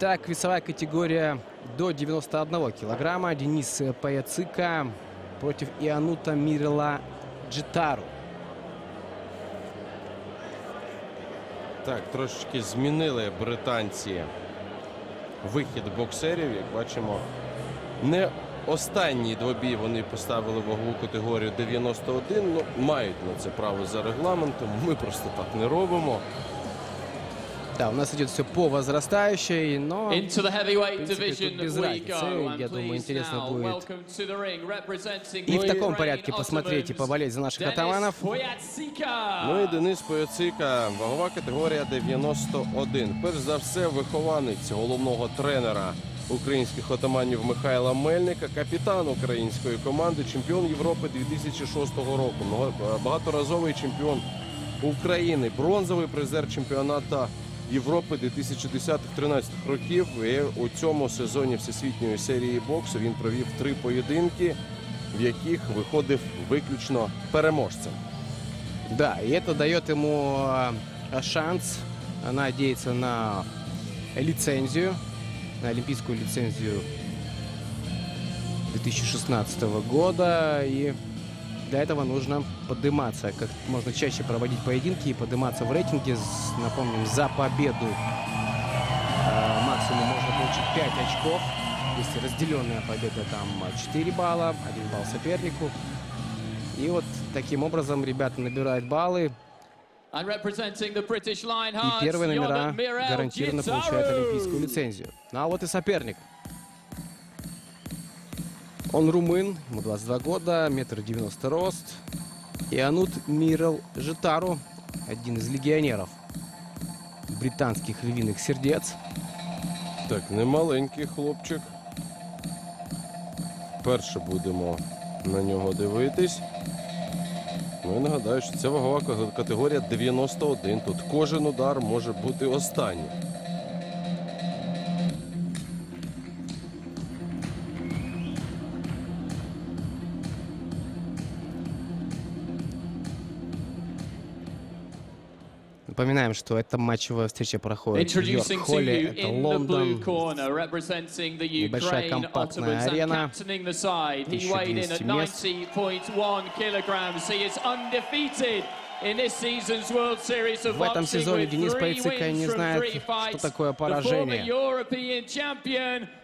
Итак, весовая категория до 91 килограмма. Денис Паяцика против Ианута Мирла Джитару. Так, трошечки змінили британці вихід боксерів. Як бачимо, не останній двобій вони поставили вагову категорію 91. Ну, мають на це право за регламентом. Ми просто так не робимо. Да, у нас идет все по возрастающей, но Into the heavyweight принципе, тут без we разницы. go. Я думаю, please интересно now будет welcome to the ring, representing и в таком порядке посмотреть и поболеть за наших Denis атаманов. Poyatsika. Ну і Денис Пояцика, вагова категорія 91. Перш за все, вихованець головного тренера українських отаманів Михайла Мельника, капітан української команди, чемпіон Європи 2006 року. Много- Багаторазовий чемпіон України, бронзовий призер чемпіонату Європи 2010-13 років. І у цьому сезоні всесвітньої серії боксу він провів три поєдинки, в яких виходив виключно переможцем. Да, и это дает ему шанс надеяться на лицензию, на олимпийскую лицензию 2016 года. И для этого нужно подниматься, как можно чаще проводить поединки и подниматься в рейтинге. Напомним, за победу э, максимум можно получить 5 очков. Если разделенная победа, там э, 4 балла, 1 балл сопернику. И вот таким образом ребята набирают баллы. И первые номера гарантированно получают олимпийскую лицензию. Ну а вот и соперник. Он румын, ему 22 года, метр девяносто рост. Ианут Мирел Житару, один из легионеров британских львиных сердец. Так, немаленький хлопчик. Перше будемо на нього дивитись. Ну і нагадаю, що це вагова категорія 91. Тут кожен удар може бути останнім. Напоминаем, что эта матчевая встреча проходит в Йорк-холле, это Лондон. Небольшая компактная арена, еще 200 мест. В этом сезоне Денис Пайцика не знает, что такое поражение.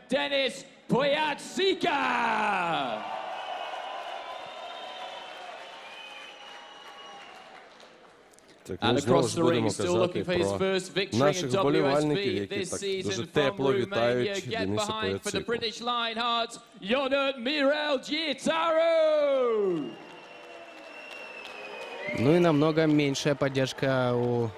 Денис Пайцика! And ну, across the ring, still looking for his first victory in наших WSB this season from тепло Romania. Get behind for the British Lionhearts, Yonat Mirel Gitaru. Ну и намного меньшая поддержка у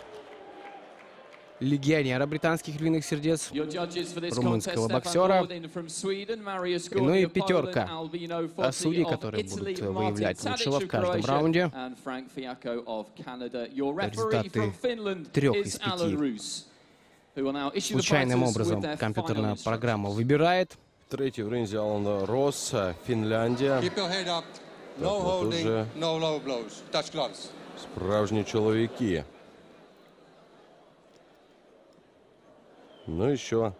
легионера британских львиных сердец. Your judges for this Румынского contest, боксера. Stefan Nordin from Sweden, Marius Ну и Gordy of пятерка Poland, Albino а, Fozzi судей, of которые Italy, будут э, Martin выявлять Tadic лучшего в of каждом Croatia, раунде. and Frank Fiacco of Canada. Your referee Результаты from Finland трех is из пяти Alan Roos, who will now issue the Случайным fighters образом with their компьютерная final программа instructions. выбирает. Третій в ринзі Алан Росс, Фінляндія. Keep your head up. No Ну і що?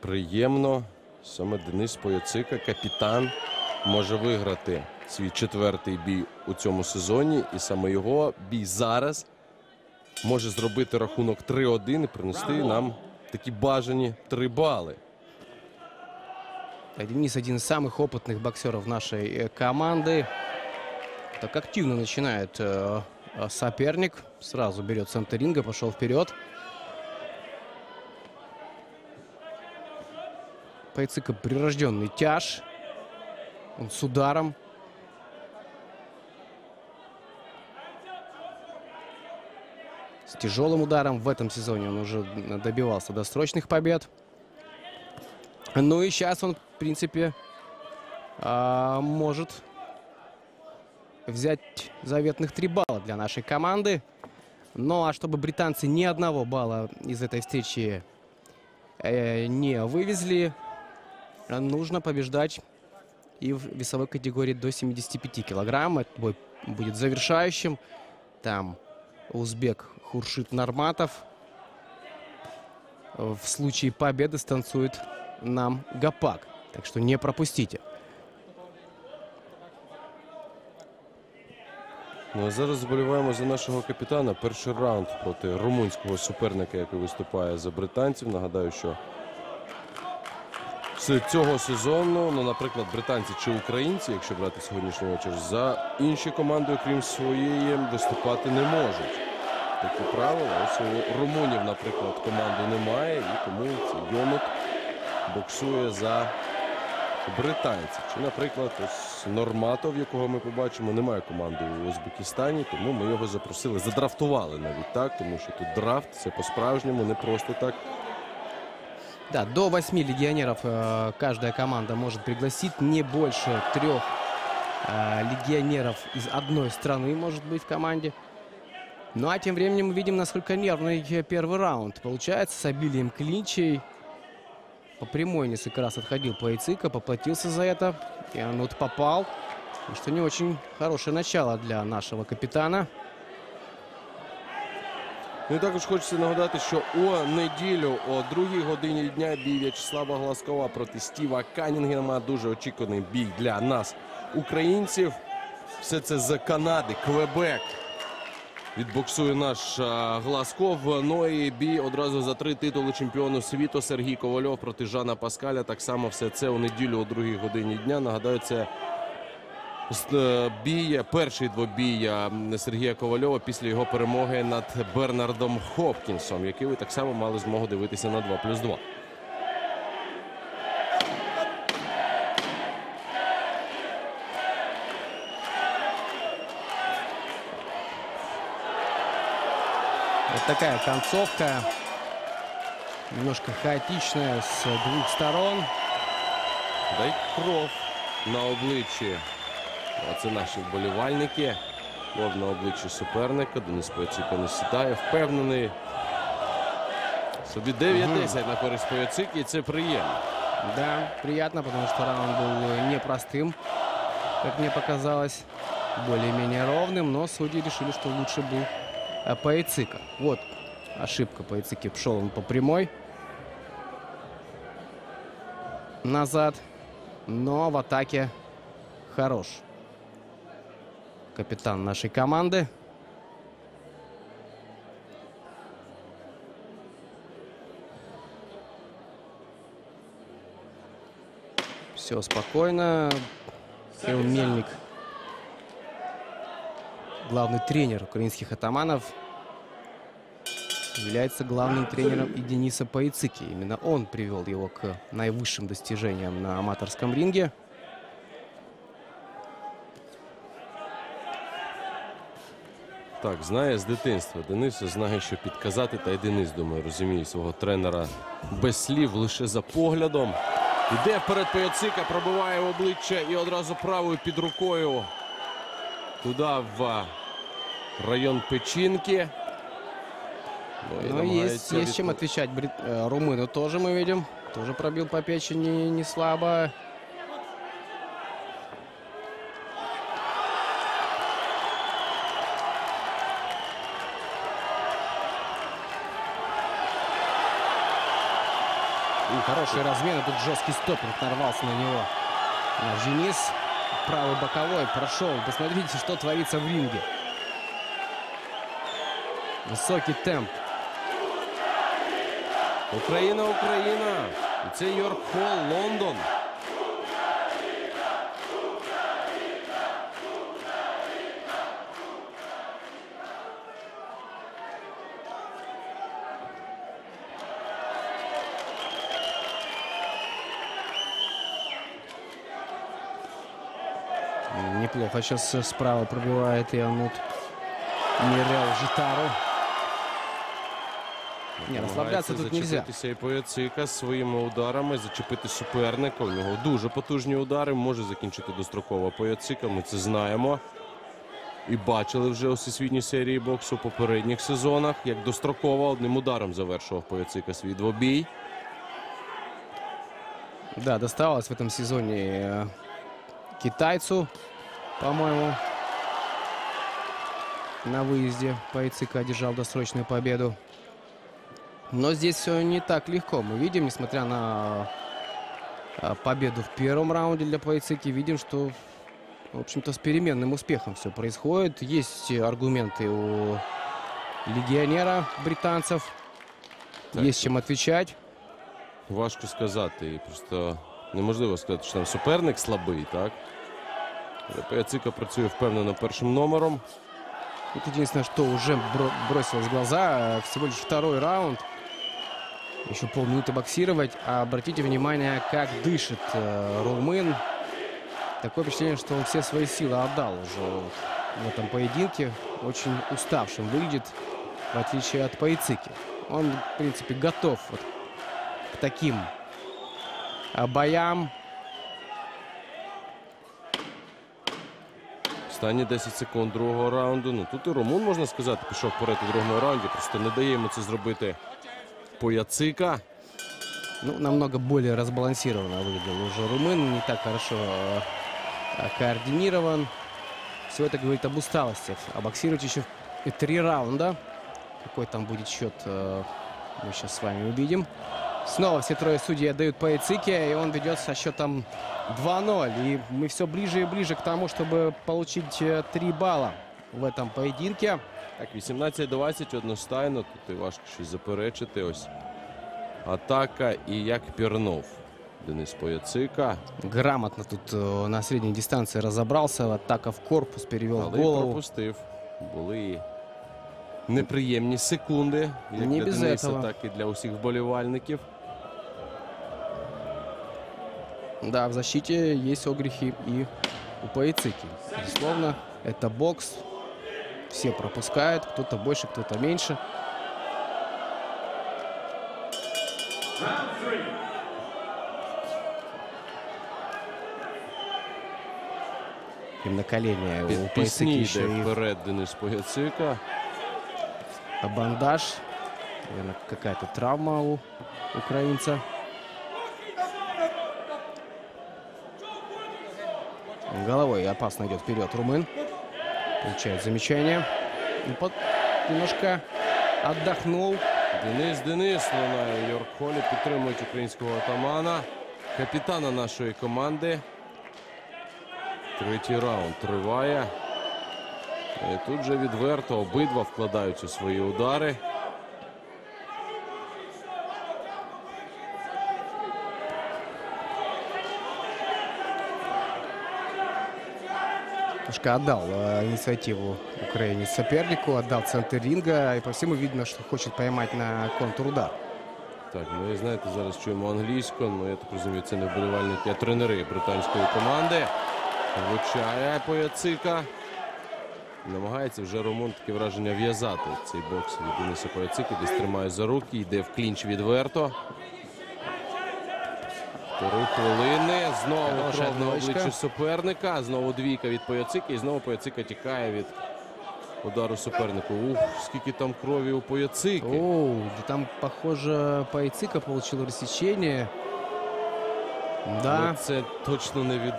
Приємно. Саме Денис Пояцика, капітан, може виграти свій четвертий бій у цьому сезоні. І саме його бій зараз може зробити рахунок 3-1 і принести нам такі бажані 3 бали. А Денис один из самых опытных боксеров нашей э, команды. Так активно начинает э, э, соперник. Сразу берет центр ринга, пошел вперед. Пайцика прирожденный тяж. Он с ударом. С тяжелым ударом. В этом сезоне он уже добивался досрочных побед. Ну и сейчас он, в принципе, а, может взять заветных три балла для нашей команды. Ну а чтобы британцы ни одного балла из этой встречи э, не вывезли, нужно побеждать и в весовой категории до 75 килограмм. Этот бой будет завершающим. Там узбек Хуршит Нарматов э, в случае победы станцует нам Гапак. Так что не пропустите. Ну а зараз вболіваємо за нашого капітана. Перший раунд проти румунського суперника, який виступає за британців. Нагадаю, що з цього сезону, ну, наприклад, британці чи українці, якщо брати сьогоднішній вечір, за інші команди, окрім своєї, виступати не можуть. Такі правила. Ось у румунів, наприклад, команди немає, і тому цей Йонут боксує за британців. Чи, наприклад, ось Норматов, якого ми побачимо, немає команди у Узбекистані, тому ми його запросили, задрафтували навіть так, тому що тут драфт це по-справжньому, не просто так. Да, до восьми легионеров э, каждая команда может пригласить. Не больше трех э, легионеров из одной страны может быть в команде. Ну а тем временем мы видим, насколько нервный первый раунд. Получается с обилием клинчей. По прямой несколько раз отходил Паицика, поплатился за это. И он вот попал. Что не очень хорошее начало для нашего капитана. Ну і також хочеться нагадати, що о неділю о другій годині дня бій В'ячеслава Гласкова проти Стіва Канінгема. Дуже очікуваний бій для нас, українців. Все це з Канади, Квебек. Відбоксує наш а. Ну і бій одразу за три титули чемпіону світу Сергій Ковальов проти Жана Паскаля. Так само все це у неділю о другій годині дня. Нагадаю, це бій, перший двобій е, Сергія Ковальова після його перемоги над Бернардом Хопкінсом, який ви так само мали змогу дивитися на 2 плюс 2. Вот такая концовка. Немножко хаотичная с двух сторон. Дай кров на обличчі. А це наші вболівальники. Кров на обличчі суперника. Денис Пояцика не сідає. Впевнений. Собі 9-10 на користь Пояцики, і це приємно. Да, приятно, потому что раунд был э, непростым, как мне показалось. Более-менее ровным, но судьи решили, что лучше был э, Паицика. Вот ошибка Паицики. Пшел он по прямой. Назад. Но в атаке хорош. Капитан нашей команды. Все спокойно. Кирилл Мельник, главный тренер украинских атаманов, является главным тренером и Дениса Паицики. Именно он привел его к наивысшим достижениям на аматорском ринге. Так, знає з дитинства. Денис знає, що підказати. Та й Денис, думаю, розуміє свого тренера без слів, лише за поглядом. Іде вперед Паяцика, пробиває в обличчя і одразу правою під рукою. Туди в а, район печінки. Ну, і Но есть, намагається есть чем відпо- отвечать брит- э, румыну тоже мы видим. Тоже пробил по печени не слабо. И хорошие размены. Тут жесткий стопинг нарвался на него. Наш Денис. Правый боковой прошел. Посмотрите, что творится в ринге. Высокий темп. Україна, Україна! І це Йорк Холл, Лондон. Неплохо сейчас э, справа пробивает Ионут Мирел Житару. Не, расслабляться тут нельзя. Зачепитися і Пояцика своїми ударами, зачепити суперника. У нього дуже потужні удари. Може закінчити достроково Пояцика. Ми це знаємо. І бачили вже у всесвітній серії боксу у попередніх сезонах, як достроково одним ударом завершував Пояцика свій двобій. Да, досталось в этом сезоне э, китайцу, по-моему. На выезде Пайцика одержал досрочную победу. Но здесь все не так легко. Мы видим, несмотря на а, победу в первом раунде для Пайцики, видим, что, в общем-то, с переменным успехом все происходит. Есть аргументы у легионера британцев. Так. Есть чем отвечать. Важко сказати. І просто неможливо сказати, що там суперник слабий, так? Але Паяцика працює впевнено першим номером. Вот единственное, что уже бро- бросилось в глаза, всего лишь второй раунд. Еще полминуты боксировать. А обратите внимание, как дышит э, румын. Такое впечатление, что он все свои силы отдал уже в этом поединке. Очень уставшим выглядит, в отличие от Пайцики. Он, в принципе, готов вот к таким боям. Останні 10 секунд другого раунду. Ну тут і Румун, можна сказати, пішов вперед у другому раунді. Просто не дає йому це зробити Пояцика. Ну, намного более разбалансированно выглядел уже румын, не так хорошо э, э, координирован. Все это говорит об усталости. А боксировать еще и три раунда. Какой там будет счет, э, мы сейчас с вами увидим. Снова все трое судей отдают по Яцике, и он ведет со счетом 2-0. И мы все ближе и ближе к тому, чтобы получить э, 3 балла в этом поединке. Так, 18-20 одностайно. Тут і важко щось заперечити. Ось атака і як пірнув Денис Пояцика. Грамотно тут э, на средней дистанции разобрался. Атака в корпус, перевел Але й голову. пропустив. Були і неприємні секунди, як Не для без Дениса, этого. так і для усіх вболівальників. Да, в защите есть огрехи и у Паицики. Безусловно, это бокс. Все пропускают, кто-то больше, кто-то меньше. И на колени у Під Паицики пісні еще йде и вперед Денис Пояцика. бандаж. Наверное, какая-то травма у украинца. Головой опасно идет вперед румын. Получает замечание. И под- Немножко отдохнул. Денис Денис лунає у Йорк-Холі. Підтримують українського атамана, капітана нашої команди. Третій раунд триває. І тут же відверто обидва вкладаються у свої удари. Немножко отдал э, инициативу украинец сопернику, отдал центр ринга. И по всему видно, что хочет поймать на контур удар. Так, ми знаєте, зараз чуємо англійську. Ну я так розумію, це не вболівальники, а тренери британської команди. Влучає Пояцика. Намагається вже Румун таке враження в'язати цей бокс від Дениса Пояцики. Десь тримає за руки, йде в клінч відверто. Три хвилини. Знову кров на обличчі суперника. Знову двійка від Пояцики. І знову Пояцика тікає від удару супернику. Ух, скільки там крові у Пояцики. Оу, да там, похоже, Пайцика получил рассечение. Да, Ну, це точно не від,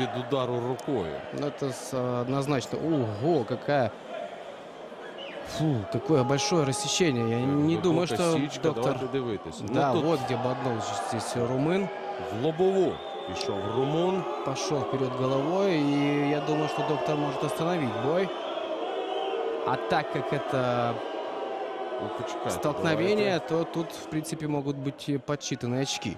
від удару рукою. ну это однозначно. Ого, какая... Фу, какое большое рассечение. Я не думаю, что доктор... Да, ну, тут вот где боднул здесь румын. в лобову пішов румун. Пошел вперед головой. И я думаю, что доктор может остановить бой. А так как это Ну, почекайте, столкновение, давайте. то тут, в принципе, могут быть и подсчитаны очки.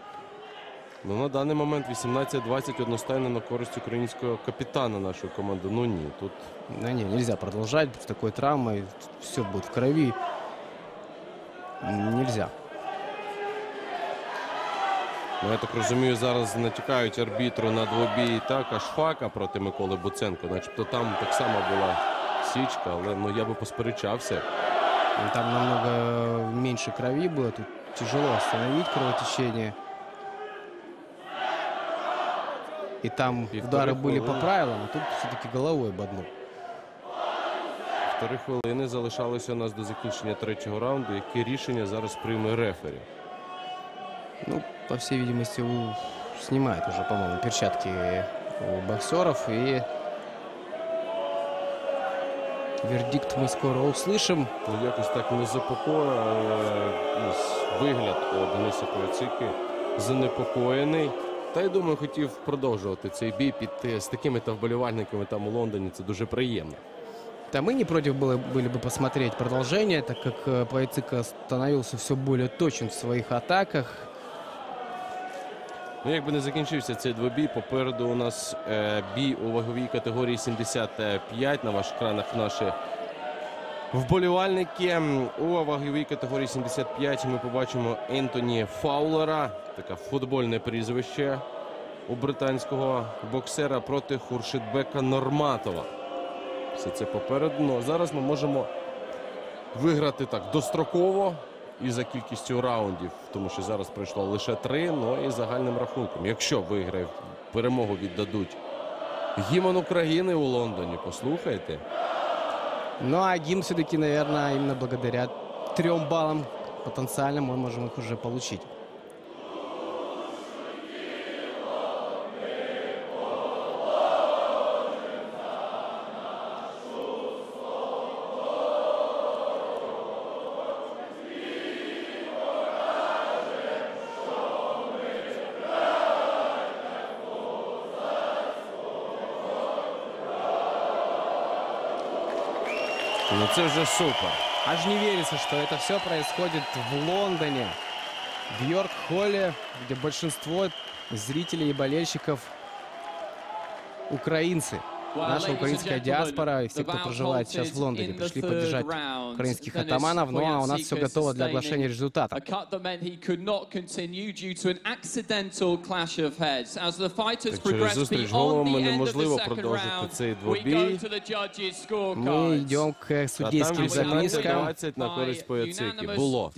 Ну, на даний момент 18-20 одностайно на користь українського капітана нашої команди. Ну ні, тут Да не, нельзя продолжать с такой травмой. Все будет в крови. Нельзя. ну, я так розумію, зараз натякають арбітру на двобій так, Шфака проти Миколи Буценко. Начебто там так само була січка, але ну я би посперечався. Ну, Там намного меньше крови было. Тут тяжело остановить кровотечение. И там Півтори удары были по хвилини. правилам, а тут все-таки головой боднул. Три хвилини залишалося у нас до закінчення третього раунду. Яке рішення зараз прийме рефері? Ну, по всей видимости, у... снимает уже, по-моему, перчатки у боксеров. И Вердикт мы скоро услышим. Ну, якось так не запокоює вигляд у Дениса Коцики занепокоєний. Та й думаю, хотів продовжувати цей бій під е, з такими та вболівальниками там у Лондоні. Це дуже приємно. Да мы не против было, были бы посмотреть продолжение, так как э, Поэцика становился все более точен в своих атаках. Ну, якби не закінчився цей двобій, попереду у нас е, бій у ваговій категорії 75 на ваших екранах наші вболівальники. У ваговій категорії 75 ми побачимо Ентоні Фаулера, таке футбольне прізвище у британського боксера проти Хуршитбека Норматова. Все це попереду. Ну, зараз ми можемо виграти так достроково і за кількістю раундів, тому що зараз пройшло лише три. Ну і загальним рахунком. Якщо виграє, перемогу віддадуть гімн України у Лондоні. Послухайте. Ну а гимн все-таки, наверное, именно благодаря трем баллам потенциальным мы можем их уже получить. Ну це вже супер. Аж не верится, что это все происходит в Лондоне, в Йорк-Холле, где большинство зрителей и болельщиков украинцы. Наша украинская диаспора и все, кто проживает сейчас в Лондоне, пришли поддержать украинских атаманов. Ну а у нас все готово для оглашения результата. Через зустріч головами неможливо продовжити цей двобій. scorecards. идем к 18 запискам. 20 на користь Пояцики. Було.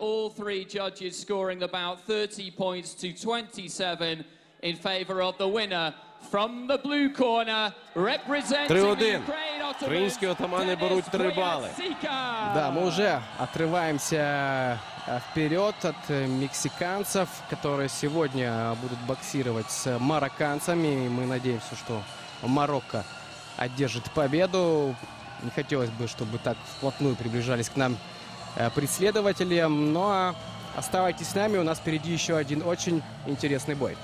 All three judges scoring about 30 points to 27 in favor of the winner. From the blue corner, representing 3-1. Ukraine, Ottomans, Українські отамани беруть три бали. Да, мы уже отрываемся вперед от мексиканцев, которые сегодня будут боксировать с марокканцами. И мы надеемся, что Марокко одержит победу. Не хотелось бы, чтобы так вплотную приближались к нам преследователи. Но оставайтесь с нами, у нас впереди еще один очень интересный бой.